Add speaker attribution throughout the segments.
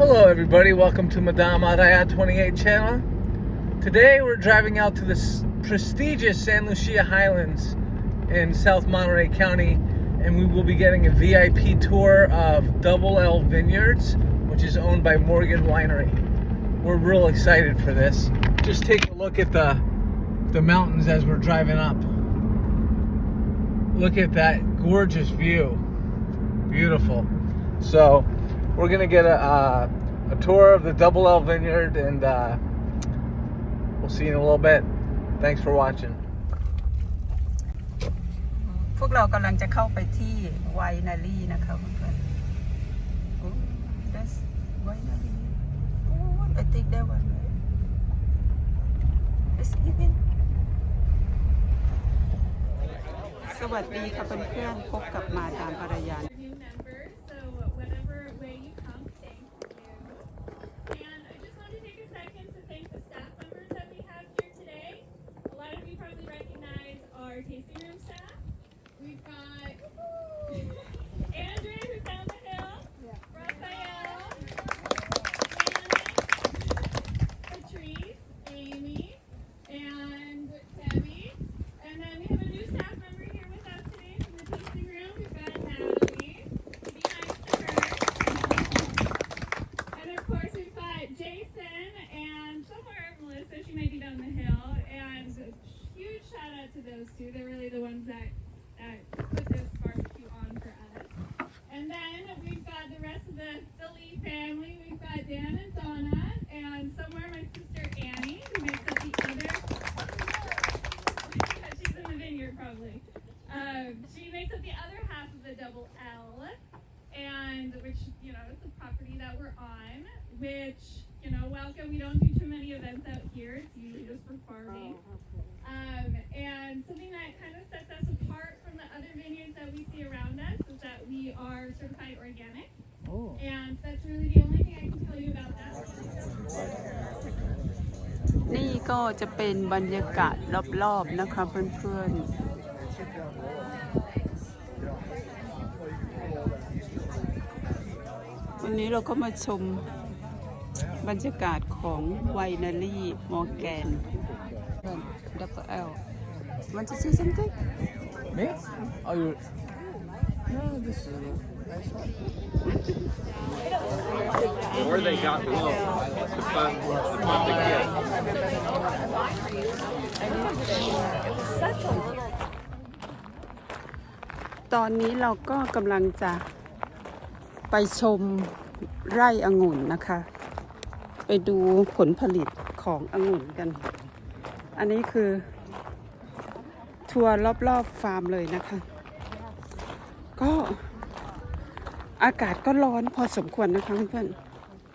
Speaker 1: Hello everybody, welcome to Madame Araya 28 channel. Today we're driving out to the prestigious San Lucia Highlands in South Monterey County and we will be getting a VIP tour of Double L Vineyards which is owned by Morgan Winery. We're real excited for this. Just take a look at the, the mountains as we're driving up. Look at that gorgeous view. Beautiful. So we're gonna get a, uh, a tour of the Double L Vineyard, and uh, we'll see you in a little bit. Thanks for watching.
Speaker 2: พวกเรากำลังจะเข้าไปที่ไวนารีนะคะเพื่อนๆ oh that's winery. oh I think that one is even สวัสดีค่ะเพื่อนๆพบกับมาดามภรรยา
Speaker 3: They're really the ones that that put this barbecue on for us. And then we've got the rest of the Philly family. We've got Dan and Donna, and somewhere my sister Annie, who makes up the other. She's in the vineyard probably. Um, she makes up the other half of the double L, and which you know is the property that we're on, which you know, Welcome. We don't do too many events out here. It's usually just for farming. Um, and something that kind of sets us apart from the other vineyards that we see around us is that we are certified organic. Oh. And that's really the only thing I can tell you about that.
Speaker 2: นี่ก็จะเป็นบรรยากาศรอบๆนะคะเพื่อนๆวันนี้เราก็มาชมบรรยากาศของไวนารีมอร์แกนดับเบิลเอลมันจะซื้อซัมติ้ง
Speaker 4: มิอยู่ Where t h
Speaker 2: ตอนนี้เราก็กำลังจะไปชมไร่อ่างุ่นนะคะไปดูผลผลิตขององุ่นกัน อันนี้คือ ทัวร์รอบๆฟาร์มเลยนะคะ ก็อากาศก็ร้อนพอสมควรนะคะเพื่อน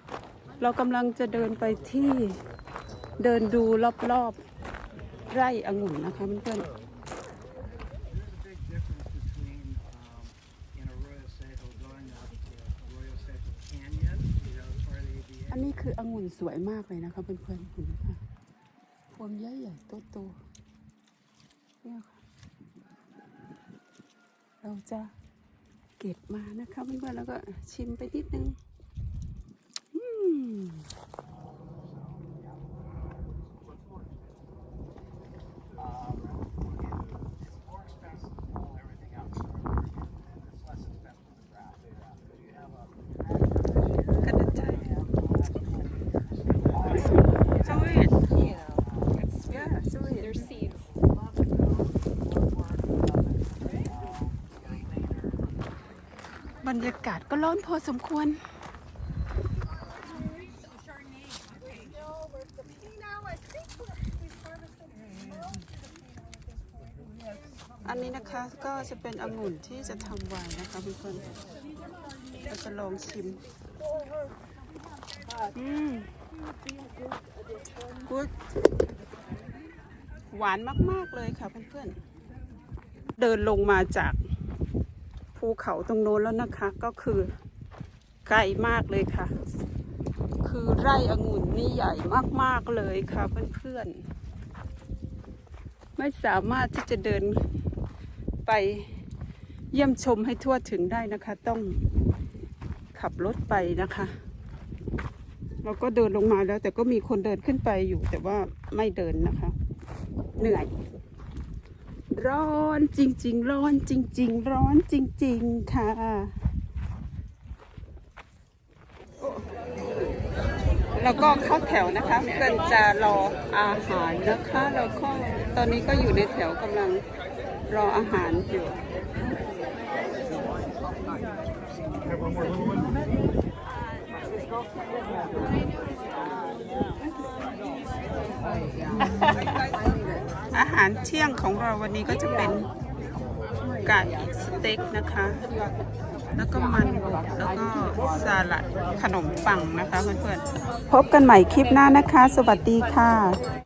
Speaker 2: ๆ เรากำลังจะเดินไปที่เดินดูรอบๆไร่องุ่นนะคะเพื่อนอันนี้คือองุ่นสวยมากเลยนะคะเพื่อนๆคุณนะคะพวงใหญ่ๆโตๆเนี่ยค่ะ เราจะเก็บมานะคะเพื่อนๆ แล้วก็ชิมไปนิดนึงบรรยากาศก็ร้อนพอสมควร อันนี้นะคะ ก็จะเป็นองุ่นที่จะทำไวน์นะคะเพื่อนเราจะลองชิมอืมกูดหวานมากๆเลยค่ะเพื่อนๆ เดินลงมาจากภูเขาตรงโน้นแล้วนะคะก็คือไกลมากเลยค่ะ คือไร่องุ่นนี่ใหญ่มากๆเลยค่ะเพื่อนๆ ไม่สามารถที่จะเดินไปเยี่ยมชมให้ทั่วถึงได้นะคะ ต้องขับรถไปนะคะ เราก็เดินลงมาแล้วแต่ก็มีคนเดินขึ้นไปอยู่แต่ว่าไม่เดินนะคะเหนื่อยร้อนจริงๆร้อนจริง ๆ ร้อนจริง ๆค่ะ แล้วก็เข้าแถวนะคะเพื่อนจะรออาหารนะคะแล้วก็ตอนนี้ก็อยู่ในแถวกำลังรออาหารอยู่ารเที่ยงของเราวันนี้ก็จะเป็นไก่สเต็กนะคะ แล้วก็มัน แล้วก็สลัดขนมปังนะคะเพื่อนๆ พบกันใหม่คลิปหน้านะคะ สวัสดีค่ะ